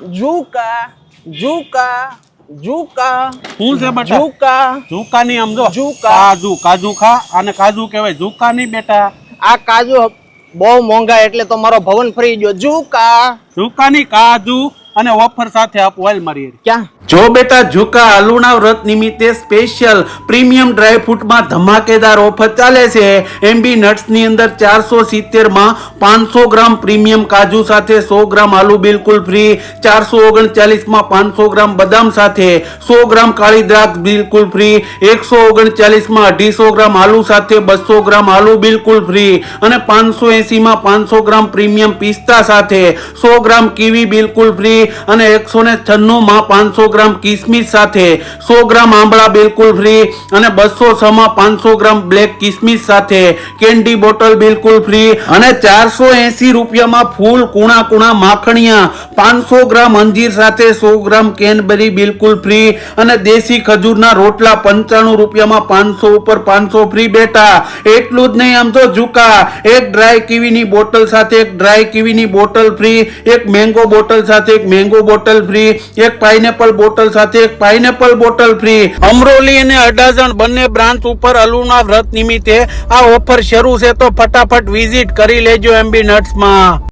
જુકા જુકા જુકા શું છે બેટા? જુકા જુકા ની આમ જો. ઝુકા. કાજુ કાજુ ખા. અને કાજુ કહેવાય જુકા ની બેટા. આ કાજુ બહુ મોંઘા એટલે તો મારો ભવન ફરી ગયો. જુકા જુકા ની કાજુ. અને ઓફર સાથે આપ ઓઇલ મારી ક્યાં? જો બેટા ઝુકા આલુના વ્રત નિમિત્તે સ્પેશિયલ પ્રીમિયમ ડ્રાય ફ્રૂટમાં ધમાકેદાર ઓફર ચાલે છે. એમબી નટ્સની અંદર ચારસો સિત્તેરમાં પાંચસો ગ્રામ પ્રીમિયમ કાજુ સાથે સો ગ્રામ આલુ બિલકુલ ફ્રી ચારસો ઓગણચાલીસમાં પાંચસો ગ્રામ બદામ સાથે સો ગ્રામ કાળી દ્રાક્ષ બિલકુલ ફ્રી એકસો ઓગણચાલીસમાં અઢીસો ગ્રામ આલુ સાથે બસો ગ્રામ આલુ બિલકુલ ફ્રી અને પાંચસો એંસીમાં પાંચસો ગ્રામ પ્રીમિયમ પિસ્તા સાથે સો ગ્રામ કીવી બિલકુલ ફ્રી અને એકસો ને છન્નુંમાં પાંચસો ગ્રામ કિસમિસ સાથે સો ગ્રામ આંબળા બિલકુલ ફ્રી અને બસો છમાં પાંચસો ગ્રામ બ્લેક કિસમિસ સાથે કેન્ડી બોટલ બિલકુલ ફ્રી અને ચારસો એસી રૂપિયામાં ફૂલ કુણા કુણા માખણિયા પાંચસો ગ્રામ અંજીર સાથે સો ગ્રામ કેનબરી બિલકુલ ફ્રી અને દેશી ખજૂરના રોટલા પંચાણું રૂપિયામાં પાંચસો ઉપર પાંચસો ફ્રી બેટા. એટલું જ નહીં, આમ તો ઝુકા એક ડ્રાય કીવીની બોટલ સાથે, એક ડ્રાય કીવીની બોટલ ફ્રી એક મેંગો બોટલ સાથે, એક મેંગો બોટલ ફ્રી એક પાઇનેપલ બોટલ સાથે એક પાઇનેપલ બોટલ ફ્રી અમરોલી અને અડાજણ બંને બ્રાન્ચ ઉપર અલુના વ્રત નિમિત્તે આ ઓફર શરૂ છે, તો ફટાફટ વિઝિટ કરી લેજો એમબી નટ્સમાં.